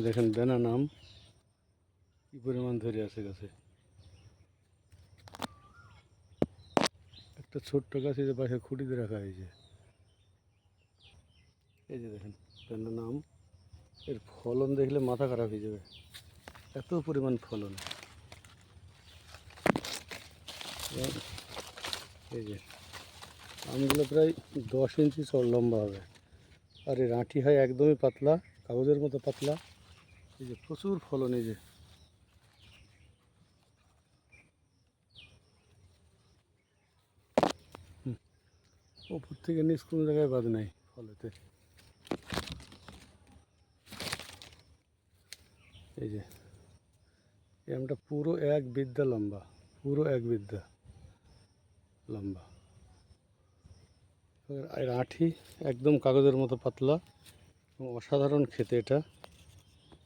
দেখেন বেনা নাম কি পরিমাণ ধরে আছে গাছে। একটা ছোট্ট গাছ যে পাশে খুঁটিতে রাখা হয়েছে। এই যে দেখেন বেনা নাম এর ফলন দেখলে মাথা খারাপ হয়ে যাবে। এত পরিমাণ ফলন। এই যে, আমগুলো প্রায় দশ ইঞ্চি চড় লম্বা হবে। আর এর আঁটি হয় একদমই পাতলা, কাগজের মতো পাতলা। এই যে প্রচুর ফলন, এই যে। ওপর থেকে নিচ কোনো জায়গায় বাদ নাই ফলেতে। এই যে, এই আমটা পুরো এক বিদ্যা লম্বা, পুরো এক বিদ্যা লম্বা। এর আঁঠি একদম কাগজের মতো পাতলা, অসাধারণ খেতে এটা।